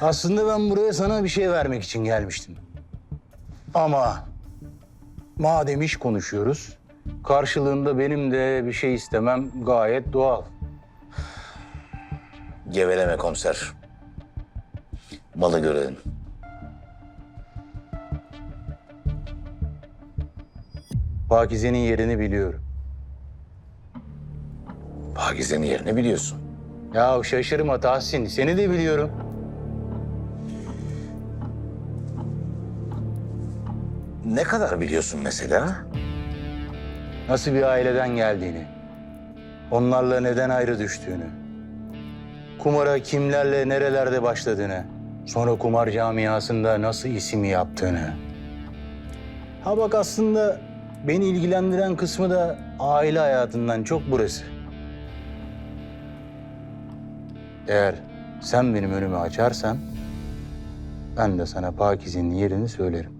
Aslında ben buraya sana bir şey vermek için gelmiştim. Ama madem iş konuşuyoruz, karşılığında benim de bir şey istemem gayet doğal. Geveleme komiser. Malı görelim. Pakize'nin yerini biliyorum. Pakize'nin yerini biliyorsun. Ya şaşırma Tahsin, seni de biliyorum. Ne kadar biliyorsun mesela? Nasıl bir aileden geldiğini, onlarla neden ayrı düştüğünü, kumara kimlerle nerelerde başladığını, sonra kumar camiasında nasıl isim yaptığını. Ha bak aslında beni ilgilendiren kısmı da aile hayatından çok burası. Eğer sen benim önümü açarsan ben de sana Pakize'nin yerini söylerim.